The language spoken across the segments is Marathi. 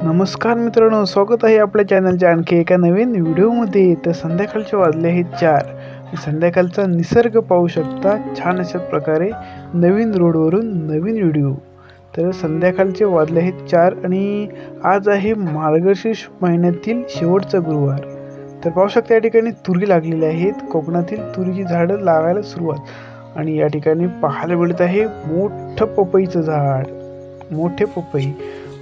नमस्कार मित्रांनो स्वागत आहे आपल्या चॅनलच्या आणखी एका नवीन व्हिडिओमध्ये. तर संध्याकाळचे वाजले आहेत चार. संध्याकाळचा निसर्ग पाहू शकता छान अशा प्रकारे नवीन रोडवरून नवीन व्हिडिओ. तर संध्याकाळचे वाजले आहेत चार आणि आज आहे मार्गशीर्ष महिन्यातील शेवटचा गुरुवार. तर पाहू शकता या ठिकाणी तुरी लागलेली आहेत. कोकणातील तुरीची झाडं लागायला सुरुवात. आणि या ठिकाणी पाहायला मिळत आहे मोठं पपईचं झाड. मोठे पपई.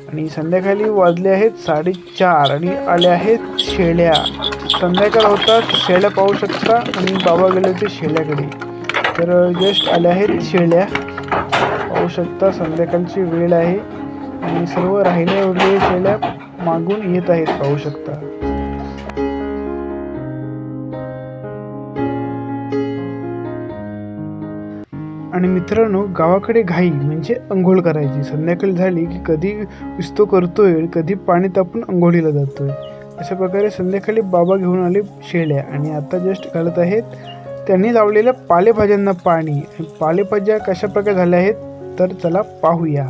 आणि संध्याकाळी वाजले आहेत साडेचार आणि आल्या आहेत शेळ्या. संध्याकाळ होतात शेळ्या पाहू शकता आणि बाबा गेले होते शेळ्याकडे. तर जस्ट आल्या आहेत शेळ्या. पाहू शकता संध्याकाळची वेळ आहे आणि सर्व राहिल्या उरलेल्या शेळ्या मागून येत आहेत पाहू शकता. आणि मित्रांनो गावाकडे घाई म्हणजे अंघोळ करायची. संध्याकाळी झाली की कधी विस्तो करतोय कधी पाणी तापून अंघोळीला जातोय. अशा प्रकारे संध्याकाळी बाबा घेऊन आले शेळ्या आणि आता जस्ट घालत आहेत त्यांनी लावलेल्या पालेभाज्यांना पाणी. आणि पालेभाज्या कशा प्रकारे झाल्या आहेत तर चला पाहूया.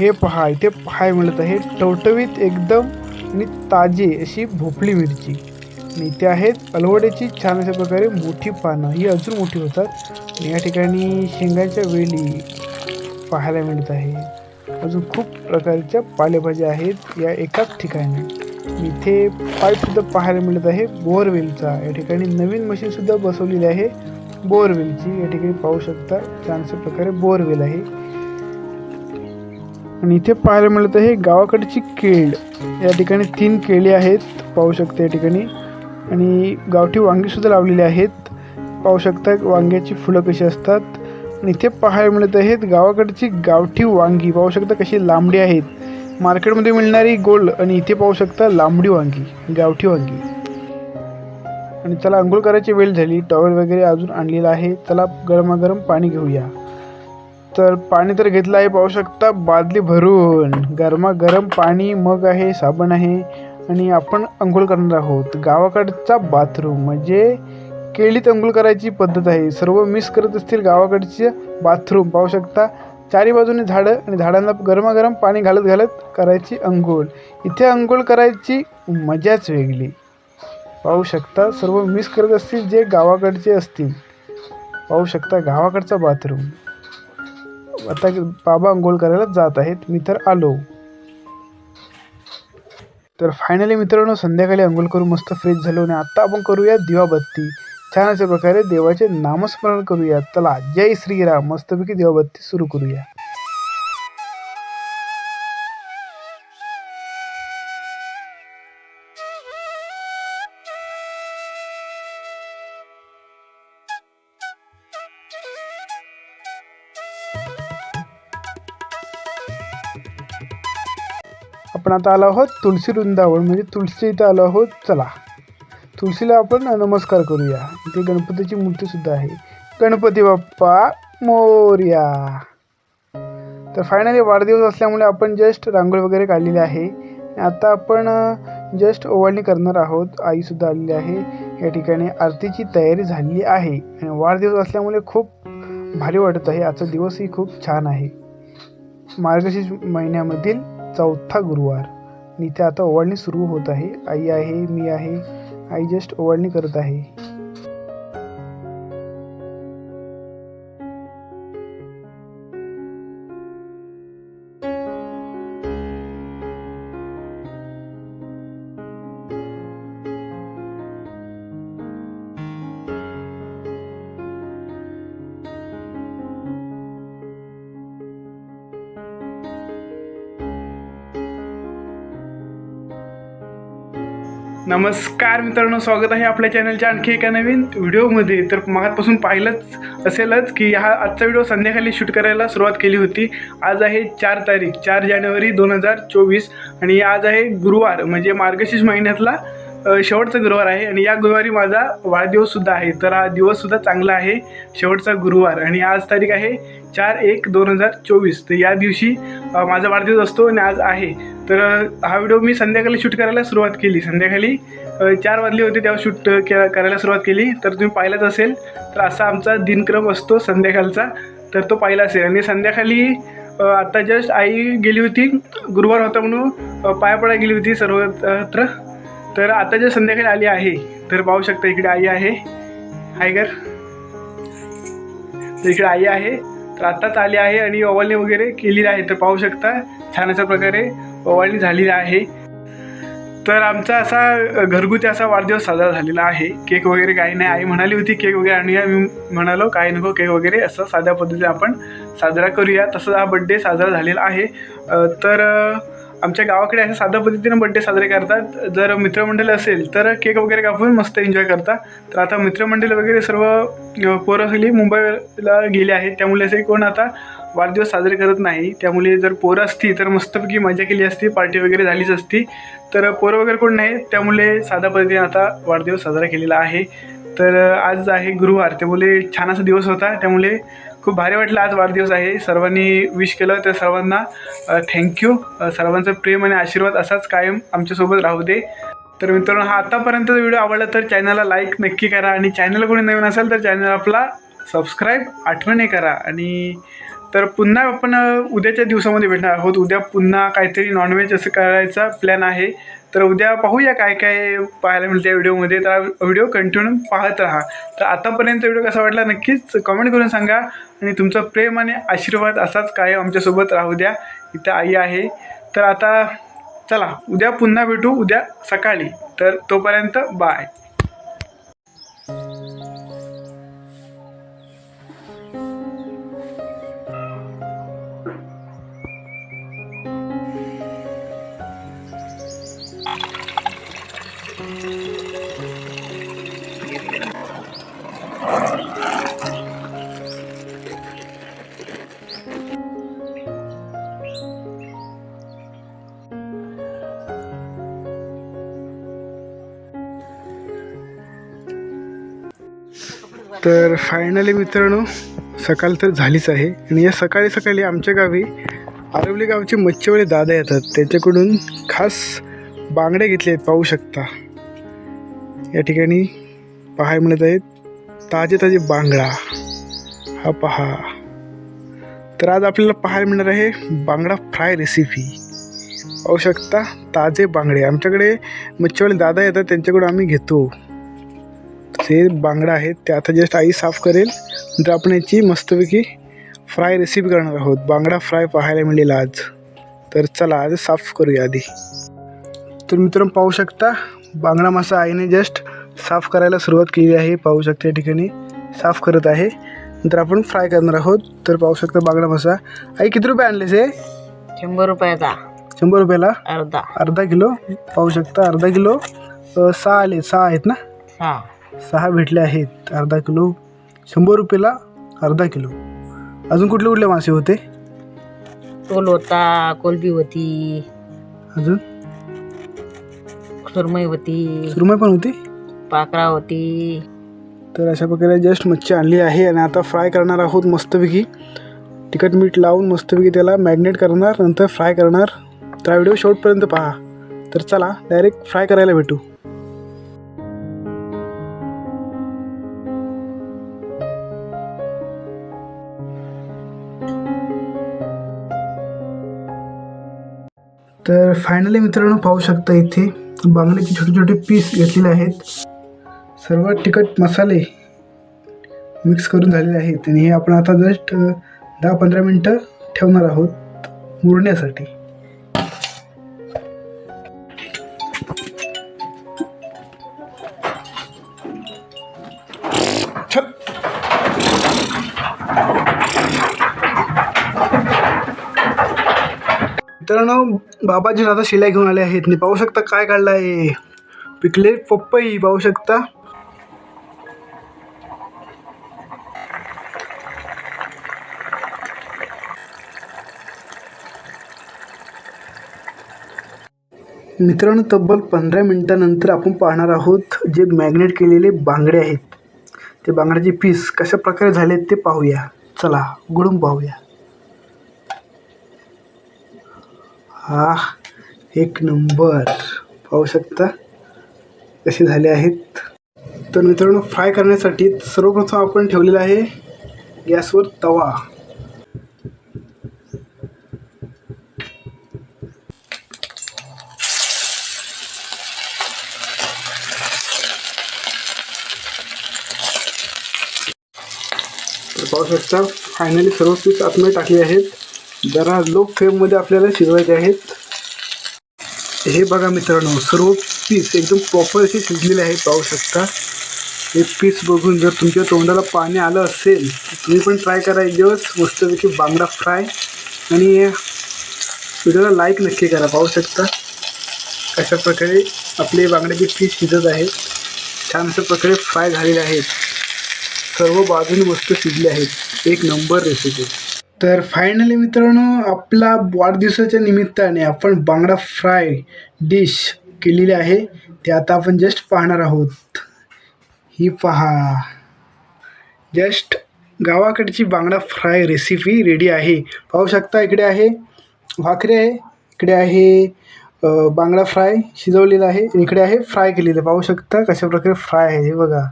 हे पहा इथे पहाय मिळत आहे टवटवीत एकदम आणि ताजे अशी भोपळी मिरची. आणि इथे आहेत अलवड्याची छान अशा प्रकारे मोठी पानं. ही अजून मोठी होतात. आणि या ठिकाणी शेंगाच्या वेली पाहायला मिळत आहे. अजून खूप प्रकारच्या पालेभाज्या आहेत या एकाच ठिकाणी. इथे पाईपसुद्धा पाहायला मिळत आहे बोअरवेलचा. या ठिकाणी नवीन मशीनसुद्धा बसवलेली आहे बोअरवेलची. या ठिकाणी पाहू शकता छानशा प्रकारे बोअरवेल आहे. आणि इथे पाहायला मिळत आहे गावाकडची केळ. या ठिकाणी तीन केळी आहेत. पाहू शकता या ठिकाणी. आणि गावठी वांगीसुद्धा लावलेली आहेत. पाहू शकता वांग्याची फुलं कशी असतात. आणि इथे पाहायला मिळत आहेत गावाकडची गावठी वांगी. पाहू शकता कशी लांबडी आहेत. मार्केटमध्ये मिळणारी गोल आणि इथे पाहू शकता लांबडी वांगी गावठी वांगी. आणि चला अंघोळ करायची वेळ झाली. टॉवेल वगैरे अजून आणलेला आहे. चला गरमागरम पाणी घेऊया. तर पाणी तर घेतलं आहे. पाहू शकता बादली भरून. गरमागरम पाणी मग आहे साबण आहे. आणि आपण अंघोळ करणार आहोत. गावाकडचा बाथरूम म्हणजे केळीत अंघोळ करायची पद्धत आहे. सर्व मिस करत असतील गावाकडचे बाथरूम पाहू शकता चारी बाजूने झाडं आणि झाडांना गरमागरम पाणी घालत घालत करायची अंघोळ. इथे अंघोळ करायची मजाच वेगळी. पाहू शकता सर्व मिस करत असतील जे गावाकडचे असतील. पाहू शकता गावाकडचा बाथरूम आता बाबा अंघोळ करायला जात आहेत. मी तर आलो. तर फायनली मित्रांनो संध्याकाळी अंघोळ करून मस्त फ्रेश झालो आणि आत्ता आपण करूया दिवाबत्ती. छान अशा प्रकारे देवाचे नामस्मरण करूया. चला जय श्रीराम. मस्तपैकी दिवाबत्ती सुरू करूया. आपण आता आलो आहोत तुळशी वृंदावन म्हणजे तुळशी इथं आलो आहोत. चला. तुळशीला आपण नमस्कार करूया. इथे गणपतीची मूर्तीसुद्धा आहे. गणपती बाप्पा मोर्या. तर फायनली वाढदिवस असल्यामुळे आपण जस्ट रांगोळी वगैरे काढलेली आहे. आता आपण जस्ट ओवाळणी करणार आहोत. आईसुद्धा आलेली आहे. या ठिकाणी आरतीची तयारी झालेली आहे. आणि वाढदिवस असल्यामुळे खूप भारी वाटत आहे. आजचा दिवसही खूप छान आहे. मार्गशीर्ष महिन्यामधील चौथा गुरुवार. आणि इथे आता ओवाळणी सुरू होत आहे. आई आहे मी आहे. आई जस्ट ओवाळणी करत आहे. नमस्कार मित्रांनो स्वागत आहे आपल्या चॅनलच्या आणखी एका नवीन व्हिडिओमध्ये. तर मागातपासून पाहिलंच असेलच की हा आजचा व्हिडिओ संध्याकाळी शूट करायला सुरुवात केली होती. आज आहे चार तारीख चार जानेवारी दोन हजार चोवीस. आणि आज आहे गुरुवार म्हणजे मार्गशीर्ष महिन्यातला शेवटचा गुरुवार आहे आणि या गुरुवारी माझा वाढदिवससुद्धा आहे. तर हा दिवससुद्धा चांगला आहे. शेवटचा गुरुवार आणि आज तारीख आहे चार एक दोन हजार चोवीस. तर या दिवशी माझा वाढदिवस असतो आणि आज आहे. तर हा व्हिडिओ मी संध्याकाळी शूट करायला सुरुवात केली. संध्याकाळी चार वाजले होते तेव्हा शूट के करायला सुरुवात केली. तर तुम्ही पाहिलाच असेल तर असा आमचा दिनक्रम असतो संध्याकाळचा. तर तो पाहिला असेल आणि संध्याकाळी आत्ता जस्ट आई गेली होती गुरुवार होता म्हणून पाया पडायला गेली होती सर्वत्र. तर आता जे संध्याकाळी आली आहे तर पाहू शकता इकडे आई आहे. हाय गर तर इकडे आई आहे. तर आत्ताच आली आहे आणि ओवाळणी वगैरे केलेली आहे तर पाहू शकता छान अशा प्रकारे ओवाळणी झालेली आहे. तर आमचा असा घरगुती असा वाढदिवस साजरा झालेला आहे. केक वगैरे काही नाही. आई म्हणाली होती केक वगैरे आणूया. मी म्हणालो काही नको केक वगैरे असं साध्या पद्धतीने आपण साजरा करूया. तसंच हा बड्डे साजरा झालेला आहे. तर आमच्या गावाकडे असं साध्या पद्धतीनं बड्डे साजरे करतात. जर मित्रमंडळ असेल तर केक वगैरे कापून मस्त एन्जॉय करतात तर आता मित्रमंडळ वगैरे सर्व पोरं सगळी मुंबईला गेले आहेत. त्यामुळे असे कोण आता वाढदिवस साजरे करत नाही. त्यामुळे जर पोरं असती तर मस्तपैकी मजा केली असती पार्टी वगैरे झालीच असती. तर पोरं वगैरे कोण नाही त्यामुळे साध्या पद्धतीने आता वाढदिवस साजरा केलेला आहे. तर आज आहे गुरुवार. त्यामुळे छान असा दिवस होता. त्यामुळे खूप भारी वाटलं आज वाढदिवस आहे. सर्वांनी विश केलं तर सर्वांना थँक्यू सर्वांचं प्रेम आणि आशीर्वाद असाच कायम आमच्यासोबत राहू दे. तर मित्रांनो हा आतापर्यंत व्हिडिओ आवडला तर चॅनलला लाईक नक्की करा आणि चॅनल कोणी नवीन असेल तर चॅनल आपला सबस्क्राईब आठवणी करा. आणि तर पुन्हा आपण उद्याच्या दिवसामध्ये भेटणार आहोत. उद्या पुन्हा काहीतरी नॉनव्हेज असं करायचा प्लॅन आहे. तर उद्या पाहूया काय काय पाहायला मिळते व्हिडिओमध्ये. तर व्हिडिओ कंटिन्यू पाहत राहा. तर आतापर्यंत व्हिडिओ कसा वाटला नक्कीच कमेंट करून सांगा. आणि तुमचा प्रेम आणि आशीर्वाद असाच कायम आमच्यासोबत राहू द्या. इथं आई आहे. तर आता चला उद्या पुन्हा भेटू उद्या सकाळी. तर तोपर्यंत बाय तर फायनली मित्रांनो सकाळ तर झालीच आहे. आणि या सकाळी सकाळी आमच्या गावी आरवली गावचे मच्छीवाले दादा येतात. त्यांच्याकडून खास बांगड्या घेतले आहेत पाहू शकता. या ठिकाणी पहाय मिळत आहेत ताजे ताजे बांगडा. हा पहा. तर आज आपल्याला पाहायला मिळणार आहे बांगडा फ्राय रेसिपी पाहू शकता ताजे बांगडे. आमच्याकडे मच्छीवाले दादा येतात त्यांच्याकडून आम्ही घेतो. जे बांगडा आहेत ते आता जस्ट आई साफ करेल. नंतर आपण याची मस्तपैकी फ्राय रेसिपी करणार आहोत. बांगडा फ्राय पाहायला मिळेल आज. तर चला आज साफ करूया आधी. तर मित्रांनो पाहू शकता बांगडा मासा आईने जस्ट साफ करायला सुरुवात केली आहे. पाहू शकता या ठिकाणी साफ करत आहे. नंतर आपण फ्राय करणार आहोत. तर पाहू शकता बांगडा मासा. आई किती रुपये आणलेस हे? शंभर रुपयाचा. शंभर रुपयाला? अर्धा. अर्धा किलो? पाहू शकता अर्धा किलो? अ, सहा आले सहा आहेत ना? हा सहा भेटले आहेत अर्धा किलो. शंभर रुपयाला अर्धा किलो. अजून कुठले कुठले मासे होते? टोल होता कोलबी होती अजून? सुरमई होती सुरमई पण होती? पाकळा होती तर अशा प्रकारे जस्ट मच्छी आणली आहे आणि आता फ्राय करणार आहोत मस्तपैकी. तिखट मीठ लावून मस्तपैकी त्याला मॅग्नेट करणार नंतर फ्राय करणार. तर व्हिडिओ शेवटपर्यंत पहा. तर चला डायरेक्ट फ्राय करायला भेटू. तर फायनली मित्रांनो पाहू शकता इथे बांगड्याचे छोटे छोटे पीस घेतलेले आहेत. सर्व तिखट मसाले मिक्स करून झालेले आहेत. आणि हे आपण आता जस्ट दहा पंधरा मिनटं ठेवणार आहोत मुरण्यासाठी. मित्रांनो बाबाजी आता शिलाई घेऊन आले आहेत. आणि पाहू शकता काय काढलं आहे. पिकले पप्पई पाहू शकता. मित्रांनो तब्बल पंधरा मिनटानंतर आपण पाहणार आहोत जे मॅग्नेट केलेले बांगडे आहेत. ते बांगड्याचे पीस कशा प्रकारे झालेत ते पाहूया. चला उघडून पाहूया. हा एक नंबर. पाहू शकता? कसे झाले आहेत? तर मित्रांनो फ्राय करण्यासाठी सर्वप्रथम आपण ठेवलेला आहे गॅसवर तवा. पाहू शकता फायनली सर्व पीस आतमध्ये टाकली आहेत. जरा लो फ्लेममध्ये आपल्याला शिजवायचे आहेत. हे बघा मित्रांनो सर्व पीस एकदम प्रॉपर असे शिजलेले आहेत पाहू शकता. हे पीस बघून जर तुमच्या तोंडाला पाणी आलं असेल तर तुम्ही पण ट्राय करा. एक दिवस मस्तपैकी बांगडा फ्राय आणि व्हिडिओला लाईक नक्की करा पाहू शकता. अशा प्रकारे आपले बांगड्याचे पीस शिजत आहेत. छान अशा प्रकारे फ्राय झालेले आहेत. सर्व बाजूने वस्तू शिजले आहेत. एक नंबर रेसिपी तर फायनली मित्रांनो आपला वाढदिवसाच्या निमित्ताने आपण बांगडा फ्राय डिश केलेली आहे. ते आता आपण जस्ट पाहणार आहोत. ही पहा. जस्ट गावाकडची बांगडा फ्राय रेसिपी रेडी आहे. पाहू शकता इकडे आहे भाकरी आहे इकडे आहे बांगडा फ्राय शिजवलेला आहे इकडे आहे फ्राय केलेलं पाहू शकता कशा प्रकारे फ्राय आहे हे बघा.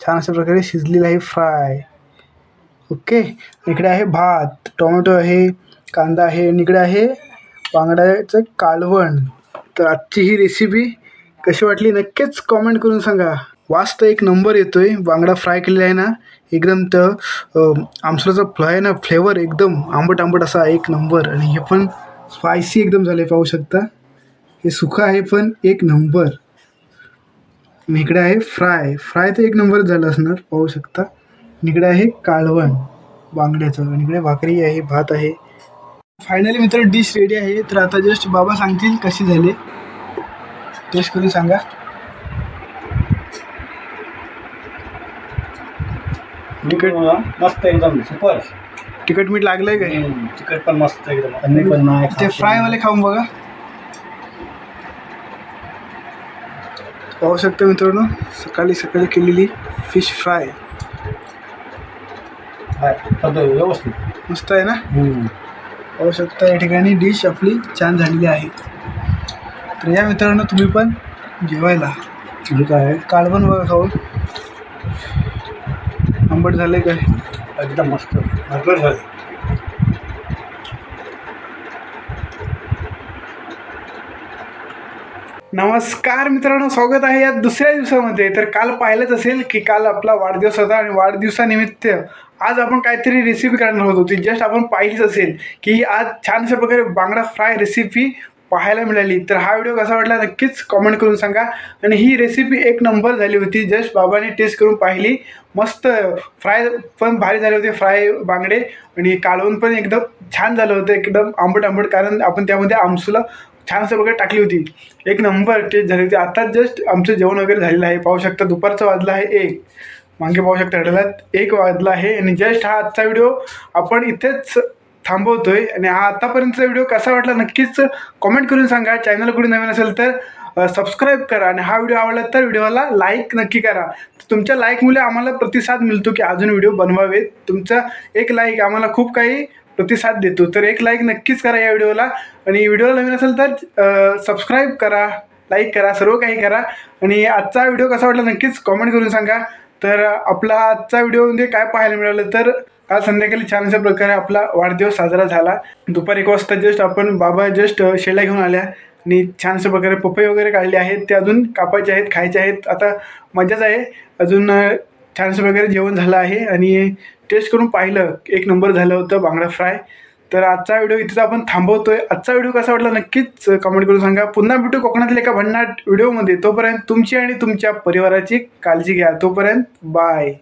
छान अशा प्रकारे शिजलेलं आहे फ्राय. ओके. इकडे आहे भात टोमॅटो आहे कांदा आहे आणि इकडे आहे बांगड्याचं कालवण. तर आजची ही रेसिपी कशी वाटली नक्कीच कॉमेंट करून सांगा. वास तर एक नंबर येतो आहे बांगडा फ्राय केलेला आहे ना एकदम तर अं, आमसुलाचा फ्ल आहे ना फ्लेवर एकदम आंबट आंबट असा एक नंबर आणि हे पण स्पायसी एकदम झाले पाहू शकता. हे सुखं आहे पण एक नंबर इकडे आहे फ्राय फ्राय तर एक नंबर झालं असणार पाहू शकता. इकडे आहे कालवण बांगड्याचं आणि इकडे भाकरी आहे भात आहे. फायनली मित्र डिश रेडी आहे. तर आता जस्ट बाबा सांगतील कशी झाली. टेस्ट करून सांगा. तिखट मस्त एकदम सुपर तिखट मीठ लागलंय काय? तिखट पण मस्त एकदम. अन्नी पण नाही ते फ्रायवाले खाऊन बघा. पाहू शकता मित्रांनो सकाळी सकाळी केलेली फिश फ्राय सगळं व्यवस्थित. मस्त आहे ना? पाहू शकता या ठिकाणी डिश आपली छान झालेली आहे. तर या मित्रांनो तुम्ही पण जेवायला. आहे? कालवण बघा खाऊन. आंबट झाले काय एकदम मस्त. भरपूर झाले. नमस्कार मित्रांनो स्वागत आहे या दुसऱ्या दिवसामध्ये. तर काल पाहिलंच असेल की काल आपला वाढदिवस होता आणि वाढदिवसानिमित्त आज आपण काहीतरी रेसिपी करणार होतो ती जस्ट आपण पाहिलीच असेल की आज छान अशा प्रकारे बांगडा फ्राय रेसिपी पाहायला मिळाली. तर हा व्हिडिओ कसा वाटला नक्कीच कॉमेंट करून सांगा. आणि ही रेसिपी एक नंबर झाली होती. जस्ट बाबाने टेस्ट करून पाहिली. मस्त फ्राय पण भारी झाले होते फ्राय बांगडे. आणि कालवण पण एकदम छान झालं होतं. एकदम आंबट आंबट कारण आपण त्यामध्ये आमसूला छान असं वगैरे टाकली होती. एक नंबर टेस्ट झाली होती. आता जस्ट आमचं जेवण वगैरे झालेलं आहे. पाहू शकता दुपारचं वाजलं आहे एक. मागे पाहू शकता हडलात एक वाजला आहे. आणि जस्ट हा आजचा व्हिडिओ आपण इथेच थांबवतोय. आणि हा आत्तापर्यंतचा व्हिडिओ कसा वाटला नक्कीच कॉमेंट करून सांगा. चॅनल कुठे नवीन असेल तर सबस्क्राईब करा. आणि हा व्हिडिओ आवडला तर व्हिडिओला लाईक नक्की करा. तुमच्या लाईकमुळे आम्हाला प्रतिसाद मिळतो की अजून व्हिडिओ बनवावेत. तुमचा एक लाईक आम्हाला खूप काही प्रतिसाद देतो. तर एक लाईक नक्कीच करा या व्हिडिओला आणि व्हिडिओला नवीन असेल तर सबस्क्राईब करा लाईक करा सर्व काही करा. आणि आजचा व्हिडिओ कसा वाटला नक्कीच कॉमेंट करून सांगा. तर आपला आजचा व्हिडिओमध्ये काय पाहायला मिळालं तर काल संध्याकाळी छान अशा प्रकारे आपला वाढदिवस साजरा झाला. दुपारी एक वाजता जस्ट आपण बाबा जस्ट शेळ्या घेऊन आल्या आणि छानशा प्रकारे पपई वगैरे काढले आहेत. ते अजून कापायचे आहेत खायचे आहेत. आता मजाच आहे. अजून छानशा प्रकारे जेवण झालं आहे आणि टेस्ट करून पाहिलं. एक नंबर झालं होतं बांगडा फ्राय तर आजचा व्हिडिओ इथेच आपण थांबवतोय. आजचा व्हिडिओ कसा वाटला नक्कीच कमेंट करून सांगा. पुन्हा भेटू कोकणातील एका भन्नाट व्हिडिओमध्ये. तोपर्यंत तुमची आणि तुमच्या परिवाराची काळजी घ्या. तोपर्यंत बाय